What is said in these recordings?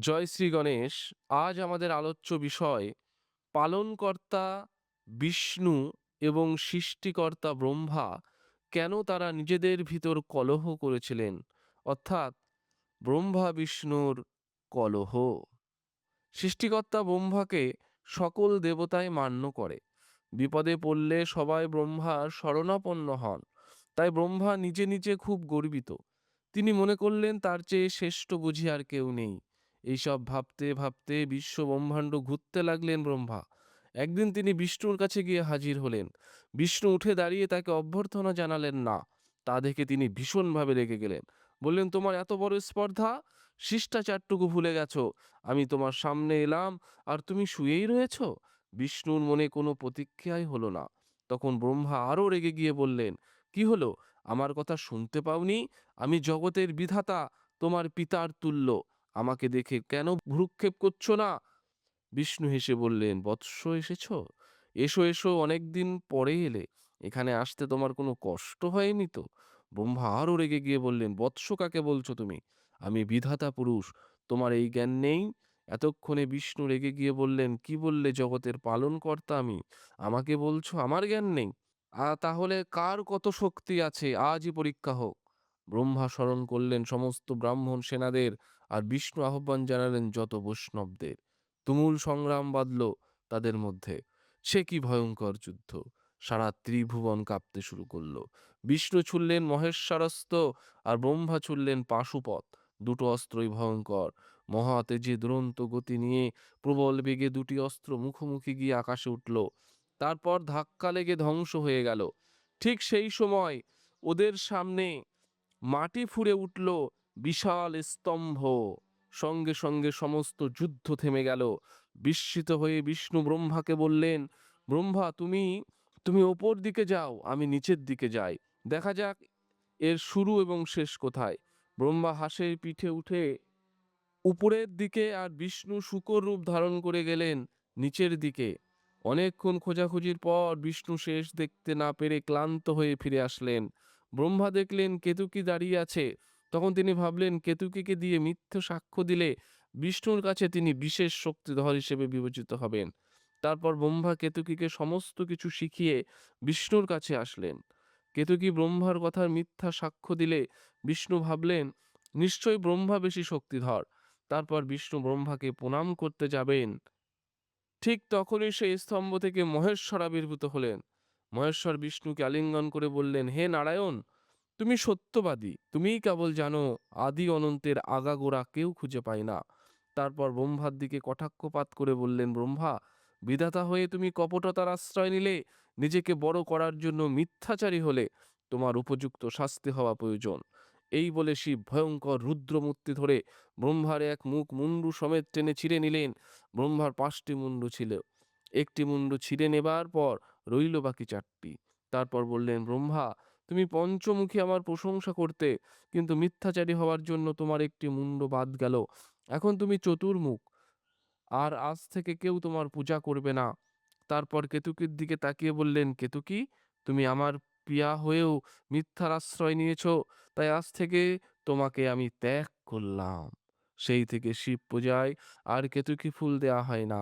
জয় শ্রী গণেশ, আজ আমাদের আলোচ্য বিষয় পালনকর্তা বিষ্ণু এবং সৃষ্টিকর্তা ব্রহ্মা কেন তারা নিজেদের ভিতর কলহ করেছিলেন? অর্থাৎ ব্রহ্মা বিষ্ণুর কলহ। সৃষ্টিকর্তা ব্রহ্মাকে সকল দেবতায় মান্য করে। বিপদে পড়লে সবাই ব্রহ্মার শরণাপন্ন হন। তাই ব্রহ্মা নিজে নিজে খুব গর্বিত। তিনি মনে করলেন, তার চেয়ে শ্রেষ্ঠ বুঝি আর কেউ নেই। এইসব ভাবতে ভাবতে বিশ্ব ব্রহ্মাণ্ড ঘুরতে লাগলেন ব্রহ্মা। একদিন তিনি বিষ্ণুর কাছে গিয়ে হাজির হলেন। বিষ্ণু উঠে দাঁড়িয়ে তাকে অভ্যর্থনা জানালেন, না। তা দেখে তিনি ভীষণভাবে রেগে গেলেন। বললেন, তোমার এত বড় স্পর্ধা? শিষ্টাচারটুকু ভুলে গেছো? আমি তোমার সামনে এলাম আর তুমি শুয়েই রয়েছ? বিষ্ণুর মনে কোনো প্রতিক্রিয়াই হলো না। তখন ব্রহ্মা আরও রেগে গিয়ে বললেন, কি হলো? আমার কথা শুনতে পাওনি? আমি জগতের বিধাতা, তোমার পিতার তুল্য। আমাকে দেখে কেন ভ্রুক্ষেপ করছ না? বিষ্ণু হেসে বললেন, বৎস এসেছ? এসো এসো অনেকদিন পরে এলে। এখানে আসতে তোমার কোনো কষ্ট হয়নি তো? ব্রহ্মা আরও রেগে গিয়ে বললেন, বৎস কাকে বলছো তুমি? আমি বিধাতা পুরুষ, তোমার এই জ্ঞান নেই? এতক্ষণে বিষ্ণু রেগে গিয়ে বললেন, কি বললে জগতের পালনকর্তা আমি? আমাকে বলছো আমার জ্ঞান নেই? তাহলে কার কত শক্তি আছে? আজই পরীক্ষা হোক। ব্রহ্মা স্মরণ করলেন, সমস্ত ব্রাহ্মণ সেনাদের আর বিষ্ণু আহ্বান জানালেন যত বৈষ্ণবদের। তুমুল সংগ্রাম বাঁধল তাদের মধ্যে। সে কি ভয়ঙ্কর যুদ্ধ! সারা ত্রিভুবন কাঁপতে শুরু করল। বিষ্ণু ছুড়লেন মহেশ্বরস্ত আর ব্রহ্মা ছুড়লেন পাশুপথ। দুটো অস্ত্রই ভয়ঙ্কর। মহাতেজে দুরন্ত গতি নিয়ে প্রবল বেগে দুটি অস্ত্র মুখোমুখি গিয়ে আকাশে উঠল। তারপর ধাক্কা লেগে ধ্বংস হয়ে গেল। ঠিক সেই সময় ওদের সামনে মাটি ফুঁড়ে উঠল বিশাল স্তম্ভ। সঙ্গে সঙ্গে সমস্ত যুদ্ধ থেমে গেল। বিস্মিত হয়ে বিষ্ণু ব্রহ্মাকে বললেন, ব্রহ্মা, তুমি তুমি ওপর দিকে যাও, আমি নিচের দিকে যাই। দেখা যাক এর শুরু এবং শেষ কোথায়। ব্রহ্মা হাসের পিঠে উঠে উপরের দিকে আর বিষ্ণু শুকর রূপ ধারণ করে গেলেন নিচের দিকে। অনেকক্ষণ খোঁজাখুঁজির পর বিষ্ণু শেষ দেখতে না পেরে ক্লান্ত হয়ে ফিরে আসলেন। ব্রহ্মা দেখলেন কেতুকি দাঁড়িয়ে আছে। তখন তিনি ভাবলেন কেতুকিকে দিয়ে মিথ্যে সাক্ষ্য দিলে বিষ্ণুর কাছে তিনি বিশেষ শক্তিধর হিসেবে বিবেচিত হবেন। তারপর ব্রহ্মা কেতুকিকে সমস্ত কিছু শিখিয়ে বিষ্ণুর কাছে আসলেন। কেতুকি ব্রহ্মার কথার মিথ্যা সাক্ষ্য দিলে বিষ্ণু ভাবলেন নিশ্চয়ই ব্রহ্মা বেশি শক্তিধর। তারপর বিষ্ণু ব্রহ্মাকে প্রণাম করতে যাবেন। ঠিক তখনই সেই স্তম্ভ থেকে মহেশ্বর আবির্ভূত হলেন। মহেশ্বর বিষ্ণুকে আলিঙ্গন করে বললেন, হে নারায়ণ তুমি সত্যবাদী। তুমিই কেবল জানো, আদি অনন্তের আগাগোড়া কেউ খুঁজে পায় না। তারপর ব্রহ্মার দিকে কটাক্ষপাত করে বললেন, ব্রহ্মা, বিধাতা হয়ে তুমি কপটতার আশ্রয় নিলে, নিজেকে বড় করার জন্য মিথ্যাচারী হলে তোমার উপযুক্ত শাস্তি হওয়া প্রয়োজন। এই বলে শিব ভয়ঙ্কর রুদ্রমূর্তি ধরে ব্রহ্মার এক মুখ মুন্ডু সমেত টেনে ছিঁড়ে নিলেন। ব্রহ্মার পাঁচটি মুন্ডু ছিল। একটি মুন্ডু ছিঁড়ে নেবার পর রইল বাকি চারটি। তারপর বললেন, ব্রহ্মা তুমি পঞ্চমুখী আমার প্রশংসা করতে, কিন্তু মিথ্যাচারী হওয়ার জন্য তোমার একটি মুন্ড বাদ গেল। এখন তুমি চতুর্মুখ, আর আজ থেকে কেউ তোমার পূজা করবে না। তারপর কেতুকির দিকে তাকিয়ে বললেন, কেতুকি, তুমি আমার পিয়া হয়েও মিথ্যার আশ্রয় নিয়েছ, তাই আজ থেকে তোমাকে আমি ত্যাগ করলাম। সেই থেকে শিব পূজায় আর কেতুকি ফুল দেয়া হয় না।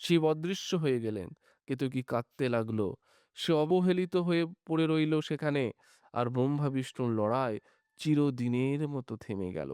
শিব অদৃশ্য হয়ে গেলেন। কেতুকি কাঁদতে লাগল। সে অবহেলিত হয়ে পড়ে রইল সেখানে। আর ব্রহ্মা বিষ্ণুর লড়াই চিরদিনের মতো থেমে গেল।